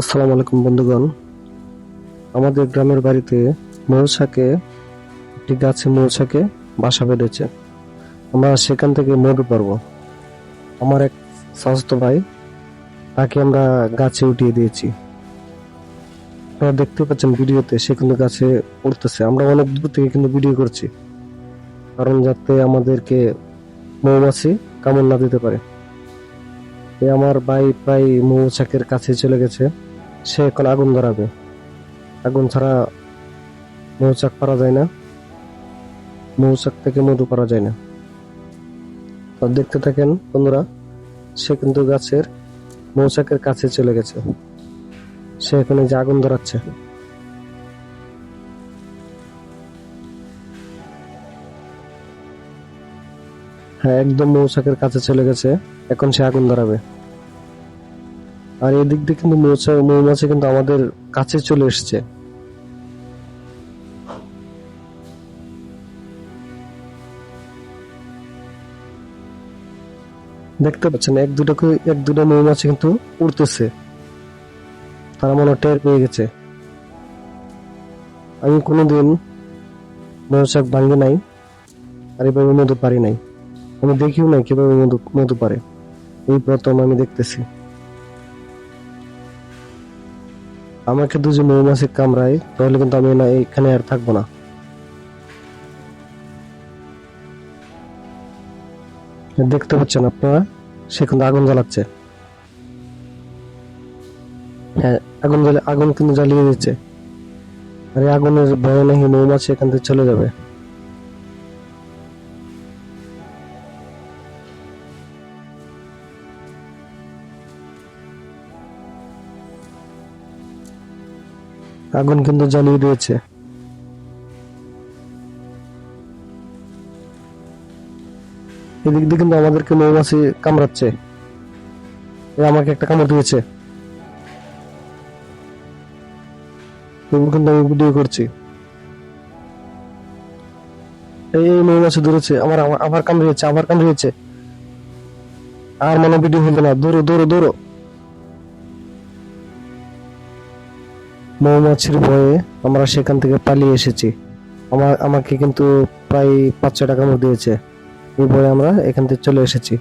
আসসালামু আলাইকুম বন্ধুগণ। আমাদের গ্রামের বাড়িতে মৌসাকে একটি গাছে মৌসাকে বাসা বেঁধেছে। আমরা সেখান থেকে মধু পারব আমার এক স্বাস্থ্য ভাই তাকে আমরা গাছে উঠিয়ে দিয়েছি। আপনারা দেখতে পাচ্ছেন ভিডিওতে সে কিন্তু গাছে উঠতেছে। আমরা অনেক দূর থেকে কিন্তু ভিডিও করছি। কারণ যাতে আমাদেরকে মৌমাছি কামড় না দিতে পারে। এ আমার ভাই প্রায় মৌচাকের কাছে চলে গেছে। সে এখন আগুন ধরাবে। আগুন ছাড়া মৌচাক পারা যায় না। মৌচাক থেকে মধু পারা যায় না। তো দেখতে থাকেন, বন্ধুরা, সে কিন্তু গাছের মৌচাকের কাছে চলে গেছে। সে এখানে যে আগুন ধরাচ্ছে। হ্যাঁ একদম মৌচাকের কাছে চলে গেছে। এখন সে আগুন ধরাবে। আর এদিক দিয়ে কিন্তু মৌচা, মৌমাছি কিন্তু আমাদের কাছে চলে এসেছে। দেখতে পাচ্ছেন, এক দুটো এক দুটো মৌমাছি কিন্তু উড়তেছে। তারা মনে টের পেয়ে গেছে। আমি কোনোদিন মৌচাক ভাঙ্গি নাই, আর এভাবে মধু পারি নাই। আমি দেখিও নাই কীভাবে মধু মধু পারে। এই প্রথম আমি দেখতেছি। আমাকে দুজন মৌমাছি কামড়ায়, তাহলে কিন্তু আমি না, এখানে আর থাকব না। দেখতে পাচ্ছেন আপনারা? সে কিন্তু আগুন জ্বালাচ্ছে। হ্যাঁ আগুন জ্বালে, আগুন কিন্তু জ্বালিয়ে দিচ্ছে। আর এই আগুনের ভয়ে নাকি মৌমাছি এখান থেকে চলে যাবে। আগুন কিন্তু জ্বালিয়ে দিয়েছে। এদিক দিয়ে কিন্তু আমাদেরকে মৌমাছি কামড়াচ্ছে। আমাকে একটা কামড় দিয়েছে। কিন্তু আমি ভিডিও করছি। এই মৌমাছি ধরেছে, আমার, আমার- আবার কামড়িয়েছে আবার কামড়িয়েছে। আর মনে ভিডিও হলো না। দৌড়ো দৌড়ো দৌড়ো। মৌমাছির ভয়ে আমরা সেখান থেকে পালিয়ে এসেছি। আমার আমাকে কিন্তু প্রায় পাঁচশো টাকা মতো দিয়েছে। এই ভয়ে আমরা এখান থেকে চলে এসেছি।